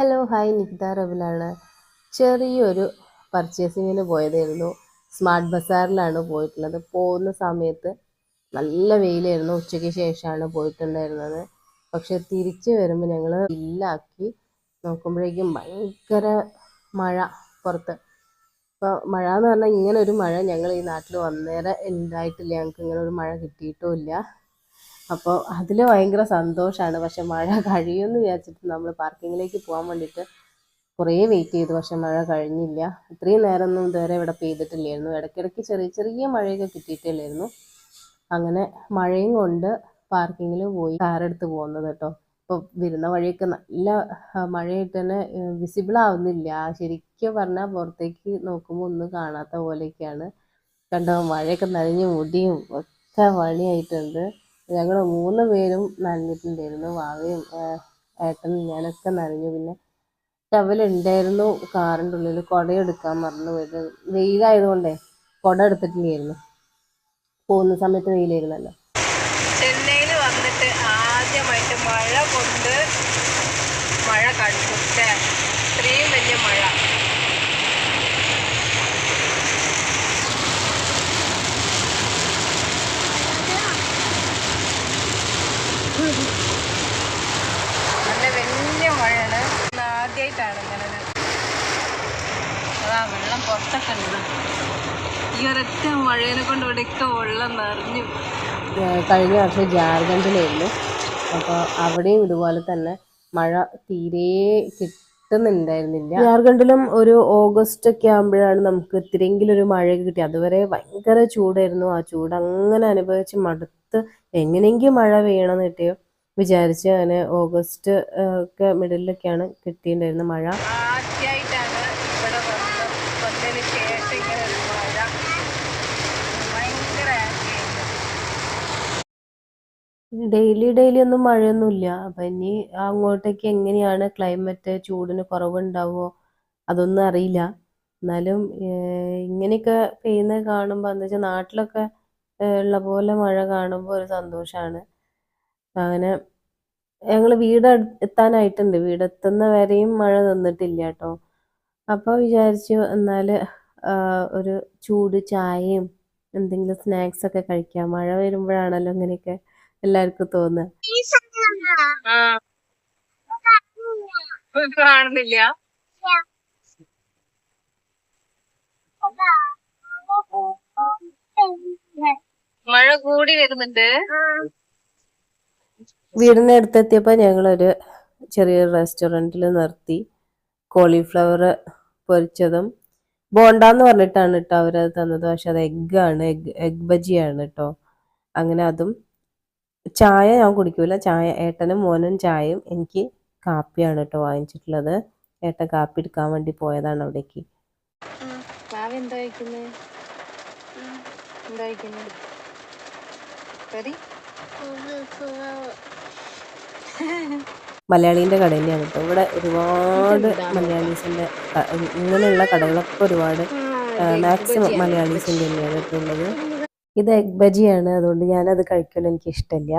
Hello hi Nikita റബിലാണ് ചെറിയൊരു പർച്ചേസിങ്ങിന് പോയതായിരുന്നു. Smart ബസാറിലാണ് പോയിട്ടുള്ളത്. പോകുന്ന സമയത്ത് നല്ല വെയിലായിരുന്നു. ഉച്ചയ്ക്ക് ശേഷമാണ് പോയിട്ടുണ്ടായിരുന്നത്. പക്ഷെ തിരിച്ചു വരുമ്പോൾ ഞങ്ങൾ ഇല്ലാക്കി നോക്കുമ്പോഴേക്കും ഭയങ്കര മഴ പുറത്ത്. ഇപ്പോൾ മഴ എന്ന് പറഞ്ഞാൽ ഇങ്ങനെ ഒരു മഴ ഞങ്ങൾ ഈ നാട്ടിൽ വന്നേരെ ഉണ്ടായിട്ടില്ല. ഞങ്ങൾക്ക് ഇങ്ങനൊരു മഴ കിട്ടിയിട്ടുമില്ല അപ്പോൾ അതിൽ ഭയങ്കര സന്തോഷമാണ് പക്ഷെ മഴ കഴിയുമെന്ന് വിചാരിച്ചിട്ട് നമ്മൾ പാർക്കിങ്ങിലേക്ക് പോകാൻ വേണ്ടിയിട്ട് കുറേ വെയിറ്റ് ചെയ്തു. പക്ഷെ മഴ കഴിഞ്ഞില്ല. ഇത്രയും നേരമൊന്നും ഇതുവരെ ഇവിടെ പെയ്തിട്ടില്ലായിരുന്നു. ഇടയ്ക്കിടയ്ക്ക് ചെറിയ ചെറിയ മഴയൊക്കെ കിട്ടിയിട്ടില്ലായിരുന്നു. അങ്ങനെ മഴയും കൊണ്ട് പാർക്കിങ്ങിൽ പോയി കാറെടുത്ത് പോകുന്നത് കേട്ടോ. ഇപ്പോൾ വരുന്ന വഴിയൊക്കെ നല്ല മഴയായിട്ട് തന്നെ വിസിബിൾ ആവുന്നില്ല. ശരിക്കും പറഞ്ഞാൽ പുറത്തേക്ക് നോക്കുമ്പോൾ ഒന്നും കാണാത്ത പോലെയൊക്കെയാണ്. കണ്ടോ മഴയൊക്കെ നനഞ്ഞ് മുടിയും ഒക്കെ പണിയായിട്ടുണ്ട്. ഞങ്ങൾ മൂന്ന് പേരും നനഞ്ഞിട്ടുണ്ടായിരുന്നു. വാവയും ഏട്ടനും ഞാനൊക്കെ നനഞ്ഞു. പിന്നെ ടവലുണ്ടായിരുന്നു കാറിന്റെ ഉള്ളിൽ കുടയെടുക്കാൻ മറന്നു പോയിട്ട്. വെയിലായതുകൊണ്ടേ കുട എടുത്തിട്ടുണ്ടായിരുന്നു പോകുന്ന സമയത്ത് വെയിലായിരുന്നല്ലോ. ചെന്നൈയിൽ വന്നിട്ട് ആദ്യമായിട്ട് മഴ കൊണ്ട് മഴ കണ്ടു. ഇത്രയും വലിയ മഴ നല്ല വലിയ മഴയാണ് ആദ്യമായിട്ടാണ് ഇങ്ങനെ അതാ വെള്ളം പുറത്തൊക്കെ ഉണ്ട്. ഈ ഒരൊറ്റ മഴേനെ കൊണ്ട് ഇവിടെയൊക്കെ വെള്ളം നിറഞ്ഞു. കഴിഞ്ഞ വർഷം ജാർഖണ്ഡിലായിരുന്നു. അപ്പോൾ അവിടെയും ഇതുപോലെ തന്നെ മഴ തീരെ കിട്ടുന്നുണ്ടായിരുന്നില്ല. ജാർഖണ്ഡിലും ഒരു ഓഗസ്റ്റ് ഒക്കെ ആകുമ്പോഴാണ് നമുക്ക് ഇത്തിരിയെങ്കിലും ഒരു മഴ കിട്ടി. അതുവരെ ഭയങ്കര ചൂടായിരുന്നു. ആ ചൂട് അങ്ങനെ അനുഭവിച്ച് മടുത്ത് എങ്ങനെയെങ്കിലും മഴ പെയ്യണമെന്ന് കിട്ടിയോ വിചാരിച്ച് അങ്ങനെ ഓഗസ്റ്റ് ഒക്കെ മിഡിലൊക്കെയാണ് കിട്ടിയിട്ടുണ്ടായിരുന്നത് മഴ. ഡെയിലി ഡെയിലി ഒന്നും മഴയൊന്നുമില്ല. അപ്പം ഇനി അങ്ങോട്ടേക്ക് എങ്ങനെയാണ് ക്ലൈമറ്റ് ചൂടിന് കുറവുണ്ടാവോ അതൊന്നും അറിയില്ല. എന്നാലും ഇങ്ങനെയൊക്കെ പെയ്യുന്നത് കാണുമ്പോൾ എന്താ വെച്ചാൽ നാട്ടിലൊക്കെ ഉള്ള പോലെ മഴ കാണുമ്പോൾ ഒരു സന്തോഷമാണ് അങ്ങനെ ഞങ്ങൾ വീട് എത്താനായിട്ടുണ്ട്. വീടെത്തുന്ന വരെയും മഴ നിന്നിട്ടില്ല കേട്ടോ അപ്പോൾ വിചാരിച്ചു എന്നാൽ ഒരു ചൂട് ചായയും എന്തെങ്കിലും സ്നാക്സ് ഒക്കെ കഴിക്കാം. മഴ വരുമ്പോഴാണല്ലോ ഇങ്ങനെയൊക്കെ എല്ലാവർക്കും തോന്നുക. കാണുന്നില്ല? മഴ കൂടി വരുന്നുണ്ട്. വീടിന്റെ അടുത്തെത്തിയപ്പോൾ ഞങ്ങളൊരു ചെറിയൊരു റെസ്റ്റോറന്റിൽ നിർത്തി. കോളിഫ്ലവർ പൊരിച്ചതും. ബോണ്ടാന്ന് പറഞ്ഞിട്ടാണ് കേട്ടോ അവരത് തന്നത്. പക്ഷെ അത് എഗ്ഗാണ്. എഗ് എഗ് ബജിയാണ് കേട്ടോ. അങ്ങനെ അതും ചായ ഞാൻ കുടിക്കൂല. ചായ ഏട്ടനും മോനും ചായയും എനിക്ക് കാപ്പിയാണ് കേട്ടോ വാങ്ങിച്ചിട്ടുള്ളത്. ഏട്ടൻ കാപ്പി എടുക്കാൻ വേണ്ടി പോയതാണ് അവിടേക്ക്. എന്താ കഴിക്കുന്നത് എന്താ കഴിക്കുന്നത് കറി മലയാളീന്റെ കട തന്നെയാണ് കേട്ടോ. ഇവിടെ ഒരുപാട് മലയാളീസിന്റെ ഇങ്ങനെയുള്ള കടകളൊക്കെ ഒരുപാട് മാക്സിമം മലയാളീസിന്റെ തന്നെയാണ് കേട്ടോ ഉള്ളത്. ഇത് എഗ് ബജിയാണ്. അതുകൊണ്ട് ഞാനത് കഴിക്കാൻ എനിക്ക് ഇഷ്ടമില്ല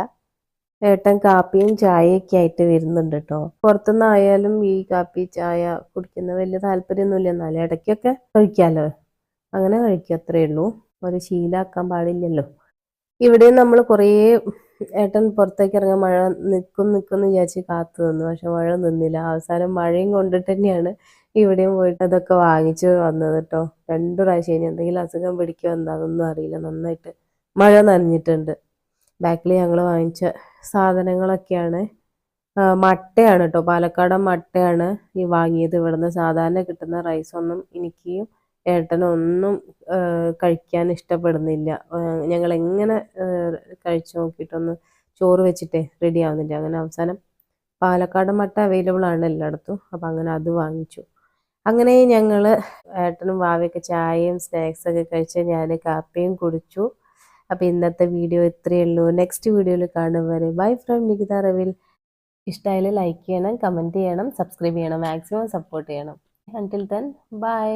ഏട്ടൻ കാപ്പിയും ചായയൊക്കെ ആയിട്ട് വരുന്നുണ്ട് കേട്ടോ. പുറത്തുനിന്നായാലും ഈ കാപ്പി ചായ കുടിക്കുന്ന വലിയ താല്പര്യമൊന്നുമില്ല. എന്നാലും ഇടയ്ക്കൊക്കെ കഴിക്കാമല്ലോ അങ്ങനെ കഴിക്കുക അത്രയേ ഉള്ളൂ. ഒരു ശീലാക്കാൻ പാടില്ലല്ലോ. ഇവിടെ നമ്മൾ കുറേ ഏട്ടൻ പുറത്തേക്ക് ഇറങ്ങാൻ മഴ നിൽക്കും നിൽക്കും എന്ന് വിചാരിച്ച് കാത്തു നിന്നു. പക്ഷെ മഴ നിന്നില്ല. അവസാനം മഴയും കൊണ്ടിട്ട് തന്നെയാണ് ഇവിടെയും പോയിട്ട് അതൊക്കെ വാങ്ങിച്ചു വന്നത് കേട്ടോ രണ്ടു പ്രാവശ്യം ഇനി എന്തെങ്കിലും അസുഖം പിടിക്കുമോ എന്താണെന്നൊന്നും അറിയില്ല. നന്നായിട്ട് മഴ നനഞ്ഞിട്ടുണ്ട്. ബാക്കിൽ ഞങ്ങൾ വാങ്ങിച്ച സാധനങ്ങളൊക്കെയാണ്. മട്ടയാണ് കേട്ടോ പാലക്കാടൻ മട്ടയാണ് ഈ വാങ്ങിയത്. ഇവിടുന്ന് സാധാരണ കിട്ടുന്ന റൈസൊന്നും എനിക്കും ഏട്ടനൊന്നും കഴിക്കാൻ ഇഷ്ടപ്പെടുന്നില്ല. ഞങ്ങൾ എങ്ങനെ കഴിച്ചു നോക്കിയിട്ടൊന്ന് ചോറ് വെച്ചിട്ടേ റെഡി ആവുന്നില്ല അങ്ങനെ അവസാനം പാലക്കാട് മട്ട അവൈലബിൾ ആണ് എല്ലായിടത്തും. അപ്പം അങ്ങനെ അത് വാങ്ങിച്ചു. അങ്ങനെ ഞങ്ങൾ ഏട്ടനും വാവയൊക്കെ ചായയും സ്നാക്സ് ഒക്കെ കഴിച്ച് ഞാൻ കാപ്പിയും കുടിച്ചു. അപ്പോൾ ഇന്നത്തെ വീഡിയോ ഇത്രയേ ഉള്ളൂ. നെക്സ്റ്റ് വീഡിയോയിൽ കാണും വരെ. ബൈ ഫ്രം നികിത റവിൽ ഇഷ്ടമായാലും ലൈക്ക് ചെയ്യണം കമന്റ് ചെയ്യണം സബ്സ്ക്രൈബ് ചെയ്യണം മാക്സിമം സപ്പോർട്ട് ചെയ്യണം. Until then bye